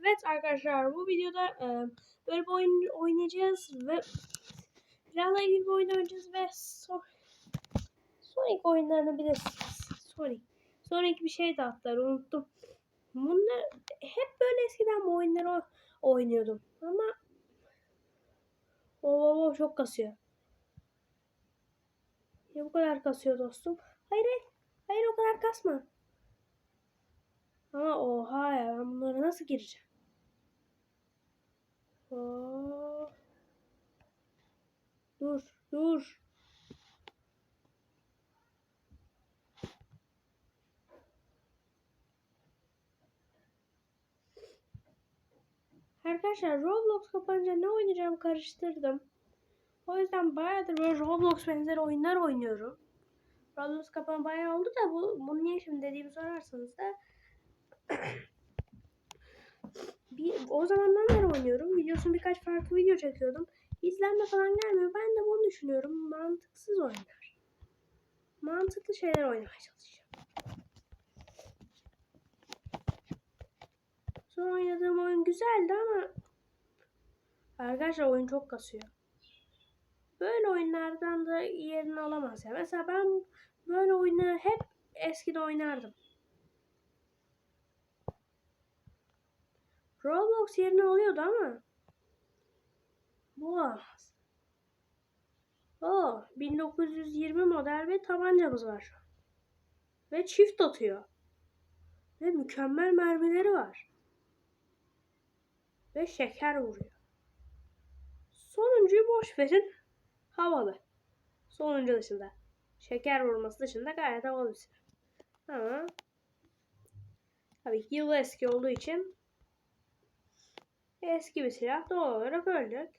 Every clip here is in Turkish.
Evet arkadaşlar bu videoda e, böyle bir oyun oynayacağız ve silahla ilgili bir oyun oynayacağız ve so Sonic oyunlarını bilirsiniz. Sonic. Sonic bir şey de atlar unuttum. Bunlar hep böyle eskiden bu oyunları oynuyordum ama o o çok kasıyor. Ya bu kadar kasıyor dostum. Hayır hayır. Hayır o kadar kasma. Ama oha ya ben bunları nasıl gireceğim? Oo. Dur dur. Arkadaşlar Roblox kapanınca ne oynayacağım karıştırdım. O yüzden bayağıdır böyle Roblox benzeri oyunlar oynuyorum. Roblox kapan bayağı oldu da bu bunu niye şimdi dediğimi sorarsanız da bir, o zamandan beri oynuyorum. Videosunu birkaç farklı video çekiyordum. İzlenme falan gelmiyor. Ben de bunu düşünüyorum. Mantıksız oyunlar. Mantıklı şeyler oynamaya çalışacağım. Son oynadığım oyun güzeldi ama arkadaşlar oyun çok kasıyor. Böyle oyunlardan da yerini alamaz ya. Mesela ben böyle oyunları hep eskide oynardım. Roblox yerini alıyordu ama bu olamaz. O 1920 model bir tabancamız var. Ve çift atıyor. Ve mükemmel mermileri var. Ve şeker vuruyor. Sonuncuyu boş verin. Havalı. Sonuncu dışında. Şeker vurması dışında gayet havalı bir silah. Ama tabii ki yılı eski olduğu için eski bir silah doğal olarak öldük.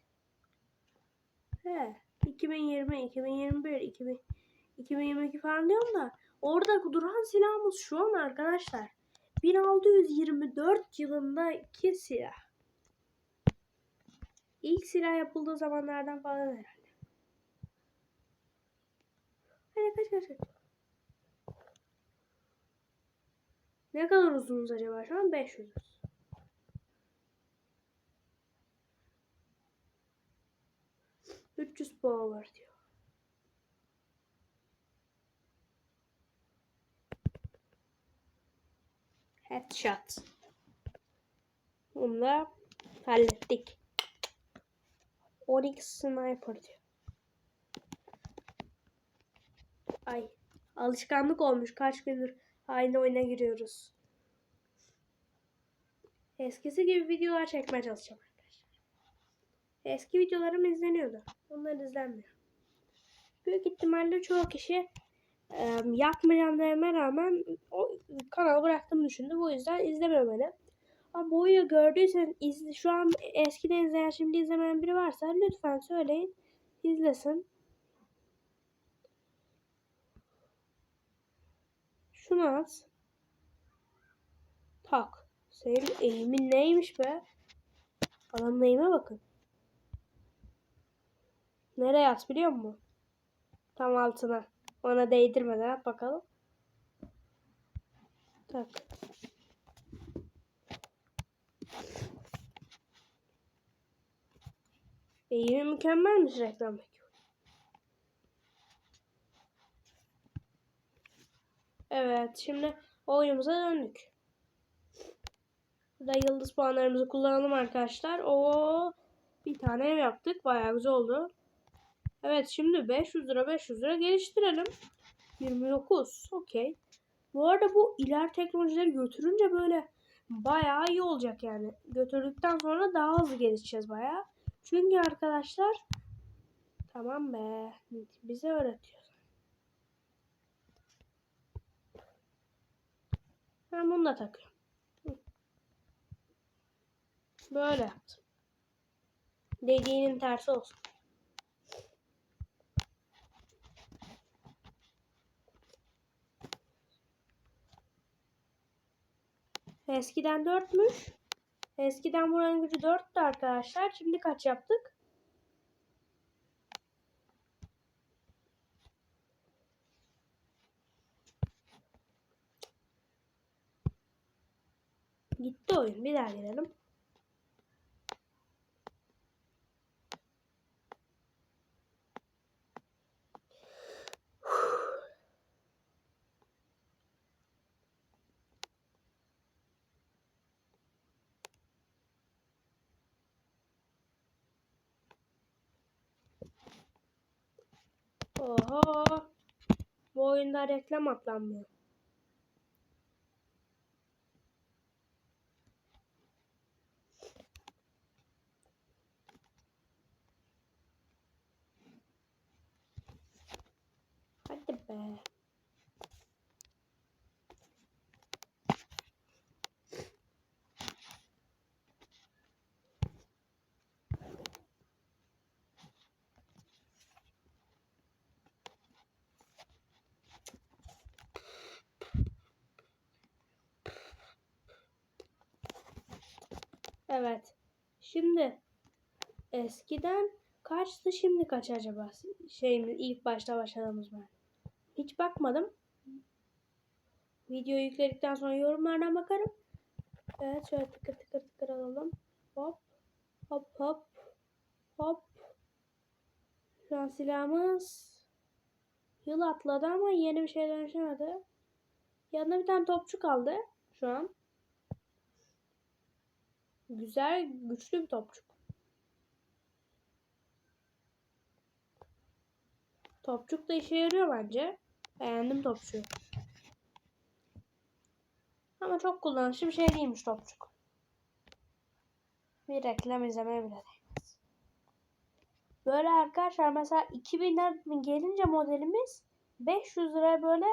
He, 2020, 2021, 2000, 2022 falan diyorum da orada duran silahımız şu an arkadaşlar 1624 yılındaki silah. İlk silah yapıldığı zamanlardan falan herhalde. Hadi kaç kaç kaç. Ne kadar uzunuz acaba şu an? 500. Üç yüz power diyor. Headshot. Bunu da hallettik. Onyx Sniper diyor. Ay alışkanlık olmuş kaç gündür aynı oyuna giriyoruz. Eskisi gibi videolar çekmeye çalışacağım arkadaşlar. Eski videolarım izleniyordu. Onlar izlenmiyor. Büyük ihtimalle çoğu kişi e, yapmayacağım dememe rağmen o kanalı bıraktım düşündü. Bu yüzden izlemiyor beni. Ama bu videoyu gördüysen izle, şu an eskiden izleyen şimdi izlemeyen biri varsa lütfen söyleyin izlesin. Şunu at. Tak. Senin eğimin neymiş be? Adamın eğime bakın. Nereye at biliyor musun? Tam altına. Ona değdirmeden at bakalım. Tak. Eğimi mükemmelmiş reklamdaki. Evet şimdi oyunumuza döndük. Burada yıldız puanlarımızı kullanalım arkadaşlar. O bir tane ev yaptık. Bayağı güzel oldu. Evet şimdi 500 lira 500 lira geliştirelim. 29. Okey. Bu arada bu iler teknolojileri götürünce böyle bayağı iyi olacak yani. Götürdükten sonra daha hızlı gelişeceğiz bayağı. Çünkü arkadaşlar tamam be bize öğretiyor. Ben bunu da takıyorum. Böyle yaptım. Dediğinin tersi olsun. Eskiden 4'müş. Eskiden buranın gücü 4'tü arkadaşlar. Şimdi kaç yaptık? Gitti oyun. Bir daha girelim. Oho. Bu oyunda reklam atlanmıyor. Hadi be. Evet. Şimdi eskiden kaçtı şimdi kaç acaba? Şeyimiz ilk başta başladığımız ben. Hiç bakmadım. Video yükledikten sonra yorumlardan bakarım. Evet şöyle tıkır tıkır tıkır alalım. Hop. Hop hop. Hop. Şu an silahımız yıl atladı ama yeni bir şey dönüşemedi. Yanında bir tane topçu kaldı şu an. Güzel, güçlü bir topçuk. Topçuk da işe yarıyor bence. Beğendim topçuyu. Ama çok kullanışlı bir şey değilmiş topçuk. Bir reklam izlemeye bile değmez. Böyle arkadaşlar mesela 2000'den gelince modelimiz 500 liraya böyle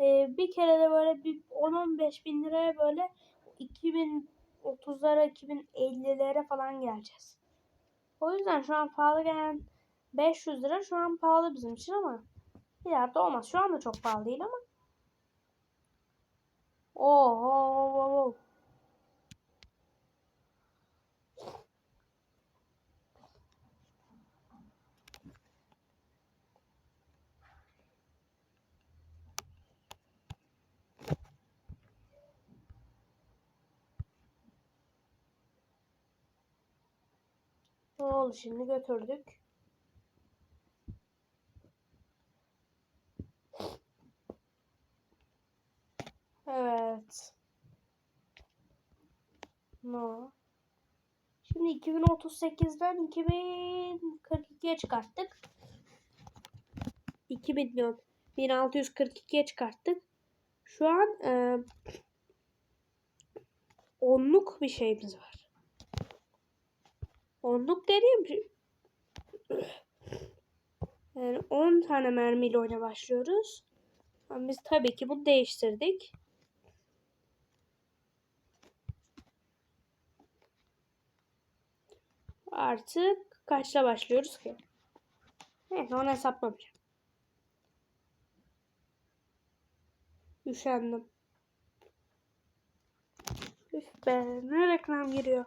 e, bir kere de böyle bir 10-15 bin liraya böyle 2030'lara 2050'lere falan geleceğiz. O yüzden şu an pahalı gelen 500 lira şu an pahalı bizim için ama ileride olmaz. Şu anda çok pahalı değil ama. Oho. Ne oldu şimdi götürdük. Evet. No. Şimdi 2038'den 2042'ye çıkarttık. 2000 diyorum. 1642'ye çıkarttık. Şu an e, onluk bir şeyimiz var. Onluk dediğim yani 10 tane mermiyle oyuna başlıyoruz. Ama biz tabii ki bunu değiştirdik. Artık kaçta başlıyoruz ki? Neyse onu hesaplamayacağım. Üşendim. Üf be ne reklam giriyor.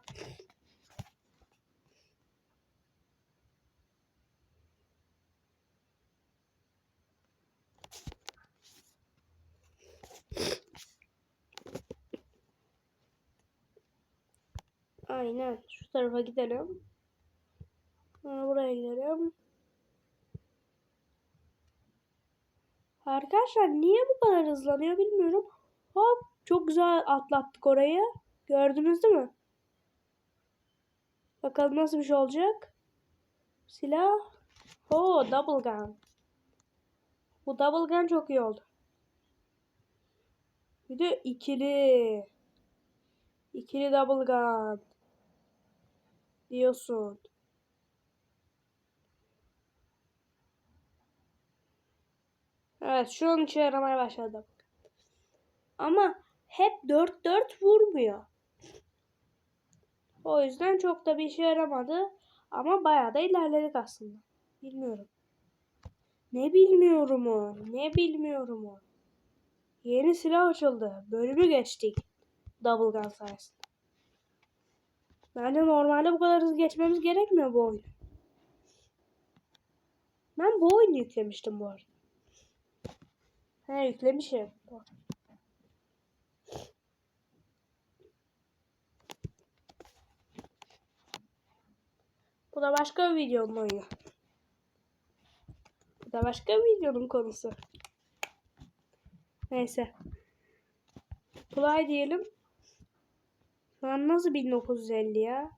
Aynen. Şu tarafa gidelim. Sonra buraya gidelim. Arkadaşlar niye bu kadar hızlanıyor bilmiyorum. Hop çok güzel atlattık orayı. Gördünüz değil mi? Bakalım nasıl bir şey olacak. Silah. Oo double gun. Bu double gun çok iyi oldu. Bir de ikili. İkili double gun. Diyorsun. Evet şu an işe yaramaya başladım. Ama hep 4-4 vurmuyor. O yüzden çok da bir işe yaramadı. Ama bayağı da ilerledik aslında. Bilmiyorum. Ne bilmiyorum o. Ne bilmiyorum o. Yeni silah açıldı. Bölümü geçtik. Double gun sayesinde. Bence normalde bu kadar hızlı geçmemiz gerekmiyor bu oyunu. Ben bu oyunu yüklemiştim bu arada. He yüklemişim. Bu da başka bir videonun oyunu. Bu da başka bir videonun konusu. Neyse. Kolay diyelim. Lan nasıl 1950 ya?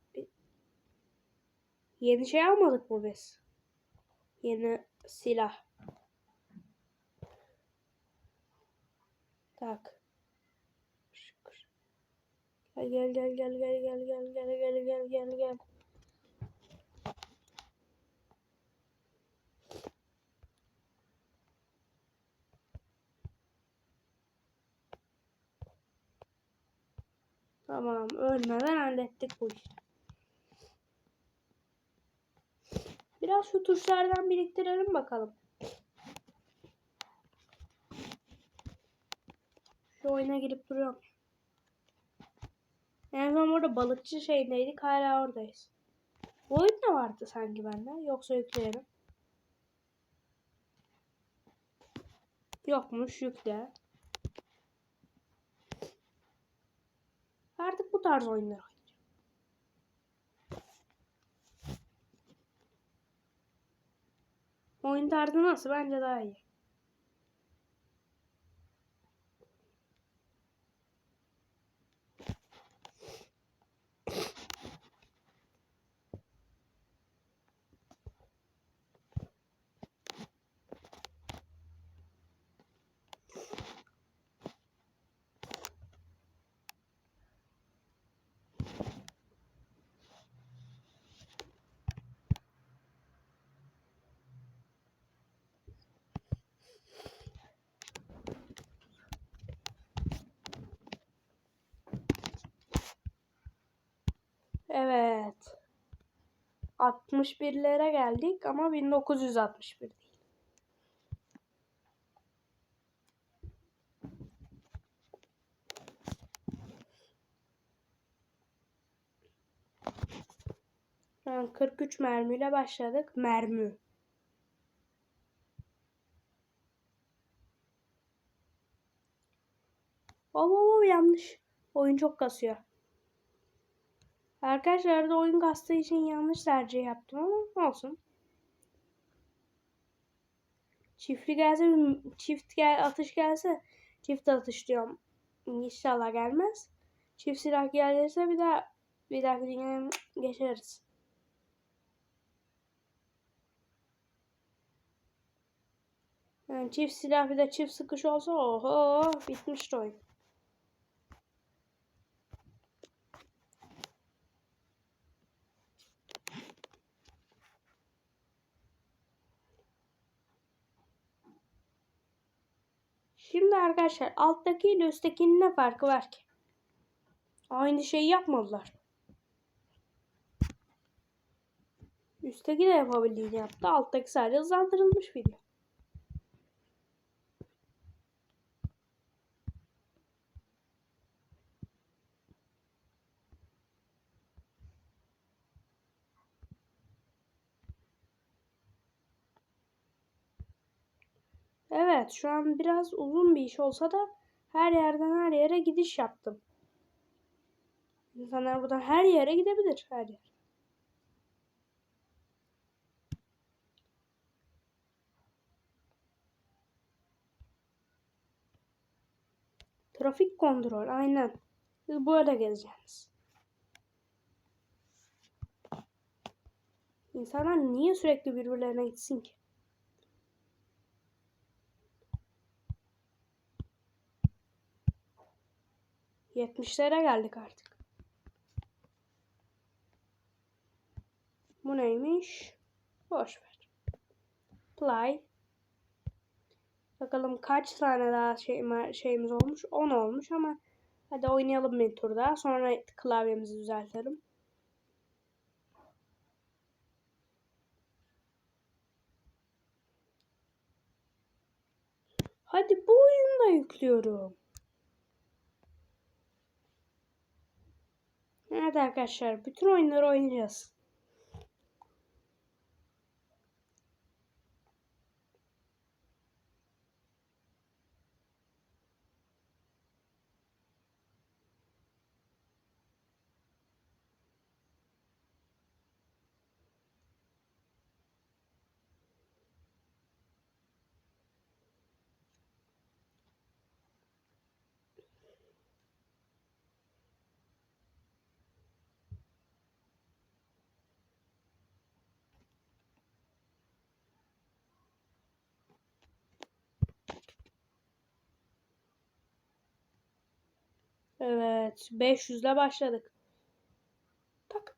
Yeni şey almadık mı biz? Yeni silah. Tak. Gel gel gel gel gel gel gel gel gel gel gel. Tamam ölmeden hallettik bu işi. Biraz şu tuşlardan biriktirelim bakalım. Şu oyuna girip duruyorum. En son orada balıkçı şeyindeydik. Hala oradayız. Bu oyun da vardı sanki bende. Yoksa yükleyelim. Yokmuş yükle. Artık bu tarz oyunlar oynayacağım. Oyun tarzı nasıl? Bence daha iyi. Evet. 61'lere geldik ama 1961 değil. Yani 43 mermiyle başladık. Mermi. Oo yanlış. Oyun çok kasıyor. Arkadaşlar da oyun kastığı için yanlış tercih yaptım ama olsun. Çiftli gelse çift gel atış gelse çift atış diyorum. İnşallah gelmez. Çift silah gelirse bir daha bir dahaki dünyaya geçeriz. Yani çift silah bir de çift sıkış olsa oho bitmişti oyun. Şimdi arkadaşlar alttaki ile üsttekinin ne farkı var ki? Aynı şeyi yapmadılar. Üstteki de yapabildiğini yaptı. Alttaki sadece hızlandırılmış video. Evet şu an biraz uzun bir iş olsa da her yerden her yere gidiş yaptım. İnsanlar buradan her yere gidebilir. Her yer. Trafik kontrol aynen. Siz böyle gezeceksiniz. İnsanlar niye sürekli birbirlerine gitsin ki? 70'lere geldik artık. Bu neymiş? Boş ver. Play. Bakalım kaç tane daha şey, şeyimiz olmuş? 10 olmuş ama hadi oynayalım bir tur daha. Sonra klavyemizi düzeltelim. Hadi bu oyunu yüklüyorum. Evet arkadaşlar bütün oyunları oynayacağız. Evet. 500 ile başladık. Tak.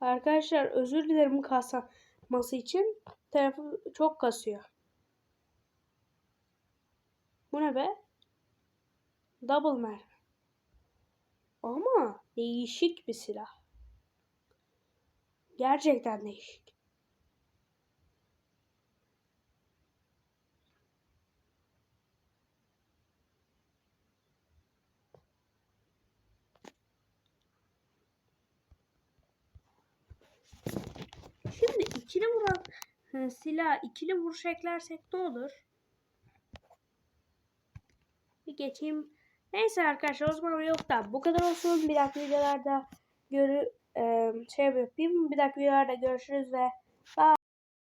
Arkadaşlar özür dilerim kasaması için. Telefon çok kasıyor. Bu ne be? Double mermi. Ama değişik bir silah. Gerçekten değişik. Şimdi ikili vuran hı, silah ikili vuruş eklersek ne olur? Bir geçeyim. Neyse arkadaşlar o zaman yok da bu kadar olsun. Bir dahaki videolarda görü e, şey yapayım. Bir dahaki videolarda görüşürüz ve bye.